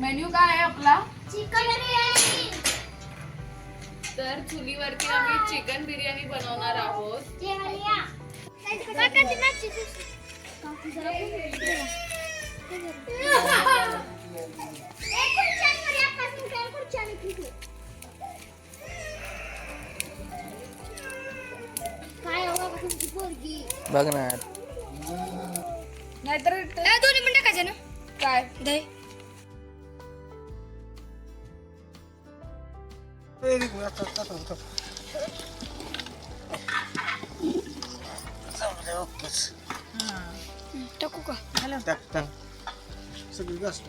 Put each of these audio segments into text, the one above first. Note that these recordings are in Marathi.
मेन्यू काय आहे आपला? चिकन बिर्याणी. तर चुलीवरती आम्ही चिकन बिर्याणी बनवणार आहोत. हो बघ ना नाहीतर दोन्ही मिनिटं काय ना काय? दही टाकू का टाक टाक सगळी जास्त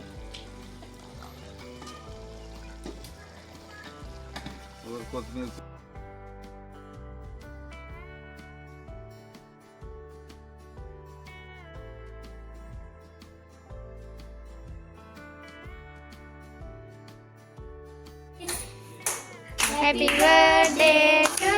happy birthday to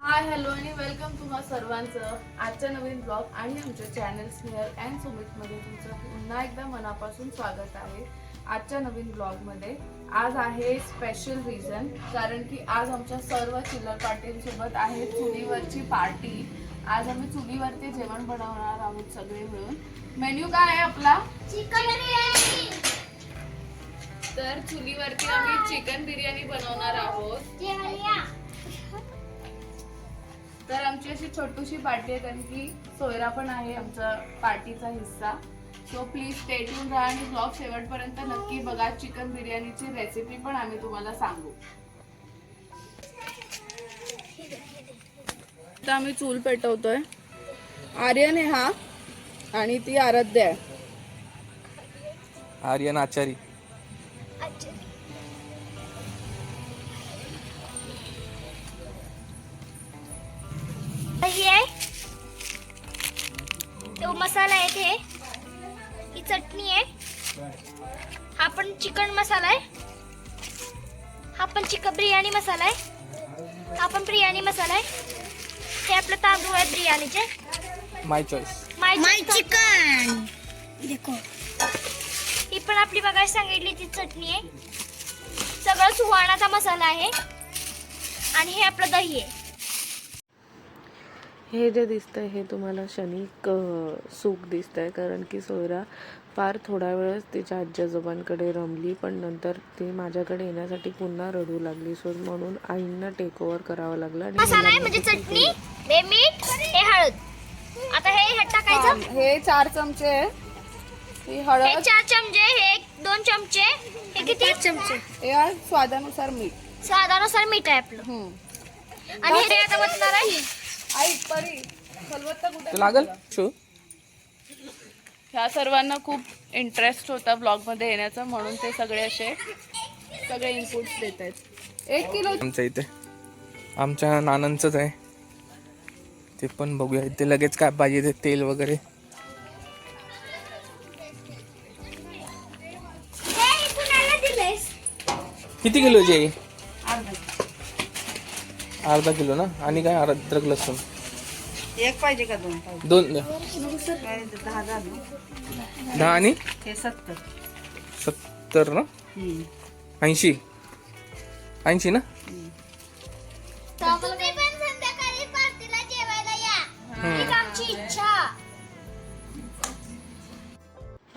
hi hello आणि वेलकम तुम्हा सर्वांचं आजच्या नवीन ब्लॉग आणि आमच्या चॅनल स्नेहल अँड सुमितमध्ये तुमचं पुन्हा एकदा मनापासून स्वागत आहे आजच्या नवीन ब्लॉगमध्ये आज आहे स्पेशल रिझन कारण की आज आमच्या सर्व चिल्लर पाटीलसोबत आहे चुलीवरची पार्टी आज आम्ही चुलीवरती जेवण बनवणार आहोत सगळे मिळून. मेन्यू काय आहे आपला? चिकन बिर्याणी तर चुलीवरती आम्ही चिकन बिर्याणी बनवणार आहोत. तर आमची अशी छोटूशी पार्टी आहे कारण की सोयरा पण आहे आमचा पार्टीचा हिस्सा. सो प्लीज स्टे ट्यून राहा आणि ब्लॉग शेवटपर्यंत नक्की बघा. चिकन बिर्याणीची रेसिपी पण आम्ही तुम्हाला सांगू. आता आम्ही चूल पेटवतोय. आर्यन आहे हा आणि ती आराध्या आहे. आर्यन आचारी. दही आहे. तो मसाला आहे ते. ही चटणी आहे. हा पण चिकन मसाला आहे. हा पण चिकन बिर्याणी मसाला आहे. हा पण बिर्याणी मसाला आहे. हे आपलं तांदूळ आहे बिर्याणीचे. माय चॉईस माय चिकन देखो ही पण आपली बघायला सांगितली ती चटणी आहे. सगळं सुहाणाचा मसाला आहे. आणि हे आपलं दही आहे. हे जे दिसतंय हे तुम्हाला क्षणिक अ, सुख दिसतंय कारण की सोयरा फार थोड्या वेळच तिच्या आजी आजोबांकडे रमली पण नंतर ती माझ्याकडे येण्यासाठी पुन्हा रडू लागली. सो म्हणून आईंना टेक ओव्हर करावं लागलं आणि मसाला आहे मुलांना म्हणजे चटणी हे मीठ हे हळद. आता हे ह्यात टाकायचं. हे चार चमचे आहे. ही हे हळद चार चमचे हे एक दोन चमचे. हे किती? चमचे. हे आहे स्वादानुसार मीठ. स्वादानुसार मीठ आहे आपलं. हम्म. आणि हे आता वतणार आहे ऐक परी खलबत्ता कुठे लागल? शो. ह्या सर्वांना खूप इंटरेस्ट होता ब्लॉगमध्ये येण्याचा म्हणून ते सगळे असे सगळे इनपुट्स देत आहेत. एक किलो आमच्या इथे. आमच्या नानांचंच आहे. ते पण बघूया. ते लगेच काय पाहिजे ते तेल वगैरे. किती किलोची आहे अर्धा किलो. ना? आणि काय? अद्रक लसूण. एक पाहिजे का दोन? पाहिजे दोन ते दहा झाले दहा आणि? हे सत्तर. सत्तर ना? हम्म. ऐंशी. ऐंशी ना?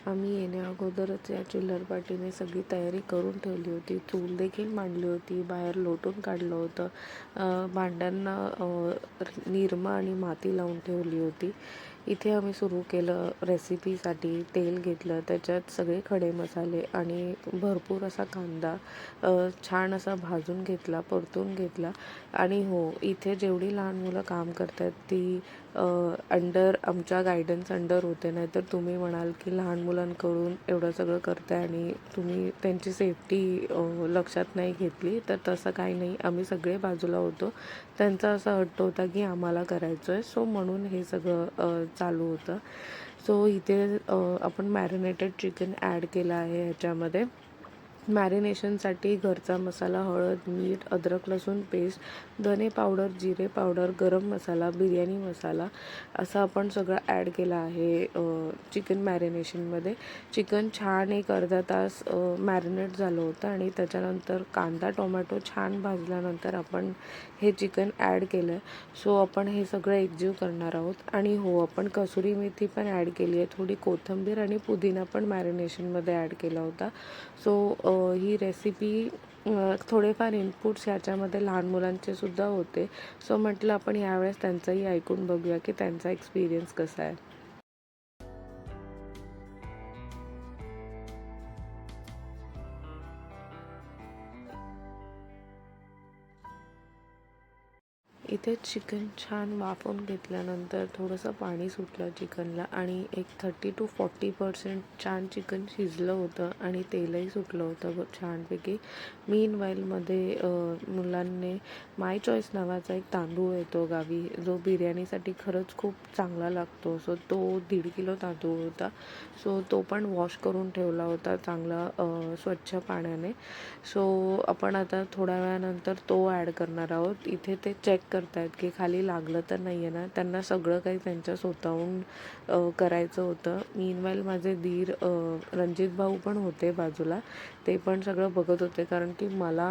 आम्ही येण्याअगोदरच या चिल्लर पार्टीने सगळी तयारी करून ठेवली होती. चूल देखील मांडली होती. बाहेर लोटून काढलं होतं. भांड्यांना निरमा आणि माती लावून ठेवली होती. इथे आम्ही सुरू केलं रेसिपीसाठी तेल घेतलं त्याच्यात सगळे खडे मसाले आणि भरपूर असा कांदा छान असा भाजून घेतला परतून घेतला. आणि हो इथे जेवढी लहान मुलं काम करतात ती अंडर आमच्या गायडन्स अंडर होते. नाहीतर तुम्ही म्हणाल की लहान मुलांकडून एवढं सगळं करताय आणि तुम्ही त्यांची सेफ्टी लक्षात नाही घेतली तर तसं काही नाही. आम्ही सगळे बाजूला होतो. त्यांचा असा हट्ट होता की आम्हाला करायचं आहे सो म्हणून हे सगळं चालू होतं. सो इथे आपण मॅरिनेटेड चिकन ॲड केलं आहे ह्याच्यामध्ये. मॅरिनेशनसाठी घरचा मसाला हळद मीठ अद्रक लसूण पेस्ट धने पावडर जिरे पावडर गरम मसाला बिर्याणी मसाला असं आपण सगळं ॲड केलं आहे चिकन मॅरिनेशनमध्ये चिकन छान एक अर्धा तास मॅरिनेट झालं होतं आणि त्याच्यानंतर कांदा टोमॅटो छान भाजल्यानंतर आपण हे चिकन ॲड केलं. आहे सो आपण हे सगळं एकजीव करणार आहोत. आणि हो आपण कसुरी मेथी पण ॲड केली आहे. थोडी कोथिंबीर आणि पुदिना पण मॅरिनेशनमध्ये ॲड केला होता. सो ही रेसिपी थोडेफार इनपुट्स ह्याच्यामध्ये लहान मुलांचे सुद्धा होते. सो म्हटलं आपण यावेळेस त्यांचंही ऐकून बघूया की त्यांचा एक्सपिरियन्स कसा आहे. ते चिकन छान वाफवून घेतल्यानंतर थोडंसं पाणी सुटलं चिकनला आणि एक थर्टी टू फॉर्टी पर्सेंट छान चिकन शिजलं होतं आणि तेलही सुटलं होतं छानपैकी. मीन वाईलमध्ये मुलांनी माय चॉईस नावाचा एक तांदूळ येतो गावी. जो बिर्याणीसाठी खरंच खूप चांगला लागतो. सो तो दीड किलो तांदूळ होता. सो तो पण वॉश करून ठेवला होता चांगला स्वच्छ पाण्याने. सो आपण आता थोड्या वेळानंतर तो ॲड करणार आहोत. इथे ते चेक आहेत की खाली लागलं तर नाही आहे ना. त्यांना सगळं काही त्यांच्या स्वतःहून करायचं होतं. मीनवाईल माझे धीर रणजित भाऊ पण होते बाजूला. ते पण सगळं बघत होते. कारण की मला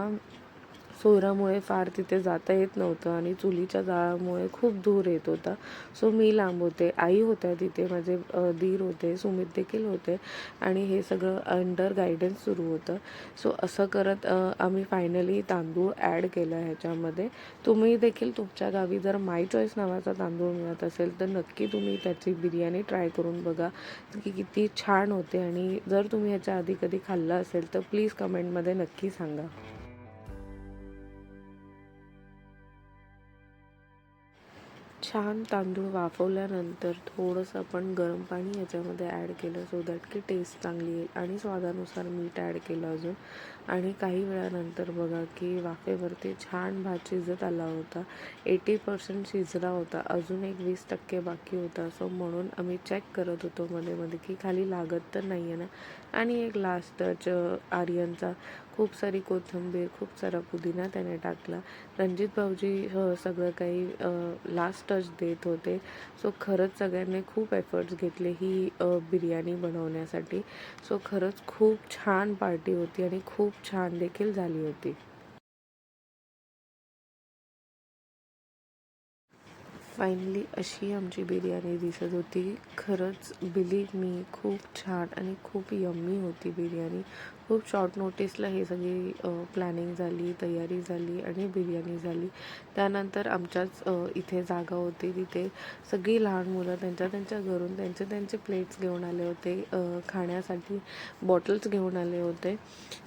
सोयरामुळे फार तिथे जाता येत नव्हतं आणि चुलीच्या जाळामुळे खूप दूर येत होता. सो मी लांब होते. आई होत्या तिथे माझे धीर दीर होते सुमित देखील होते आणि हे सगळं अंडर गायडन्स सुरू होतं. सो असं करत आम्ही फायनली तांदूळ ॲड केला ह्याच्यामध्ये. तुम्ही देखील तुमच्या गावी जर माय चॉईस नावाचा तांदूळ मिळत असेल तर नक्की तुम्ही त्याची बिर्याणी ट्राय करून बघा की किती छान होते आणि जर तुम्ही ह्याच्या आधी कधी खाल्लं असेल तर प्लीज कमेंटमध्ये नक्की सांगा. छान तांदूळ वाफवल्यानंतर थोडंसं आपण गरम पाणी याच्यामध्ये ॲड केलं सो दॅट की टेस्ट चांगली येईल. आणि स्वादानुसार मीठ ॲड केलं अजून. आणि काही वेळानंतर बघा की वाफेवरती छान भात शिजत आला होता. एटी पर्सेंट शिजला होता. अजून एक वीस टक्के बाकी होता. सो म्हणून आम्ही चेक करत होतो मध्ये मध्ये की खाली लागत तर नाही आहे ना? आणि एक लास्ट टच आर्यनचा खूप सारी कोथिंबीर खूप सारा पुदिना त्याने टाकला. रणजित भाऊजी सगळं काही लास्ट टच देत होते. सो खरंच सगळ्यांनी खूप एफर्ट्स घेतले ही बिर्याणी बनवण्यासाठी. सो खरंच खूप छान पार्टी होती आणि खूप छान देखील झाली होती. फायनली अशी आमची बिर्याणी दिसत होती. खरंच बिलीव मी खूप छान आणि खूप यम्मी होती बिर्याणी. खूप शॉर्ट नोटीसला हे सगळी प्लॅनिंग झाली तयारी झाली आणि बिर्याणी झाली. त्यानंतर आमच्याच इथे जागा होती तिथे. सगळी लहान मुलं त्यांच्या त्यांच्या घरून त्यांचे त्यांचे प्लेट्स घेऊन आले होते. खाण्यासाठी बॉटल्स घेऊन आले होते.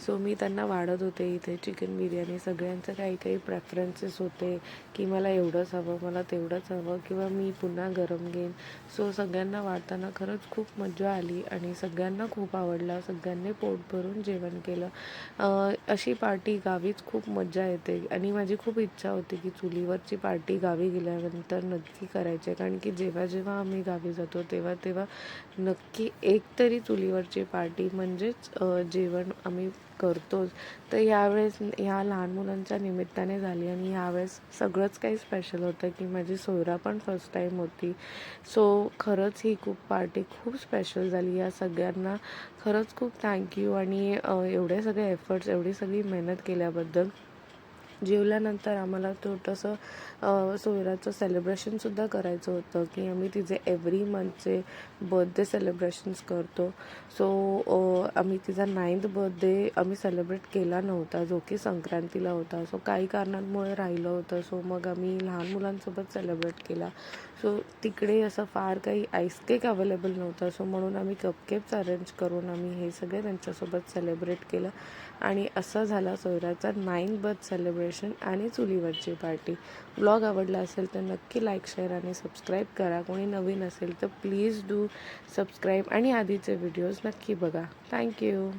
सो मी त्यांना वाढत होते. इथे चिकन बिर्याणी सगळ्यांचं काही काही प्रेफरन्सेस होते. की मला एवढंच हवं मला तेवढंच हवं किंवा मी पुन्हा गरम घेईन. सो सगळ्यांना वाढताना खरंच खूप मजा आली आणि सगळ्यांना खूप आवडला. सगळ्यांनी पोट भरून जेवण केलं. अशी पार्टी गावीच खूप मजा येते आणि माझी खूप इच्छा होती की चुलीवरची पार्टी गावी गेल्यानंतर नक्की करायची. कारण की जेव्हा जेव्हा आम्ही गावी जातो तेव्हा तेव्हा नक्की एक तरी चुलीवरची पार्टी म्हणजेच जेवण आम्ही करतोच. तर यावेळेस ह्या लहान मुलांच्या निमित्ताने झाली आणि यावेळेस सगळंच काही स्पेशल होतं की माझी सोयरा पण फर्स्ट टाईम होती. सो खरंच ही खूप पार्टी खूप स्पेशल झाली. या सगळ्यांना खरंच खूप थँक्यू आणि एवढे सगळे एफर्ट्स एवढी सगळी मेहनत केल्याबद्दल जेवल्यानंतर आम्हाला छोटंसं सोयराचं सेलिब्रेशनसुद्धा करायचं होतं की आम्ही तिचे एव्हरी मंथचे बर्थडे सेलिब्रेशन्स करतो. सो आम्ही तिचा नाईन्थ बर्थडे आम्ही सेलिब्रेट केला नव्हता जो की संक्रांतीला होता. सो काही कारणांमुळे राहिलं होतं. सो मग आम्ही लहान मुलांसोबत सेलिब्रेट केला. सो तिकडे असं फार काही आईस केक अवेलेबल नव्हता. सो म्हणून आम्ही कपकेप्स अरेंज करून आम्ही हे सगळे त्यांच्यासोबत सेलिब्रेट केलं. आणि असं झाला सोयराचा नाईन बर्थ सेलिब्रेशन आणि चुलीवरची पार्टी ब्लॉग आवडला असेल तर नक्की लाईक शेअर आणि सबस्क्राईब करा. कोणी नवीन असेल तर प्लीज डू सबस्क्राईब आणि आधीचे व्हिडिओज नक्की बघा. थँक्यू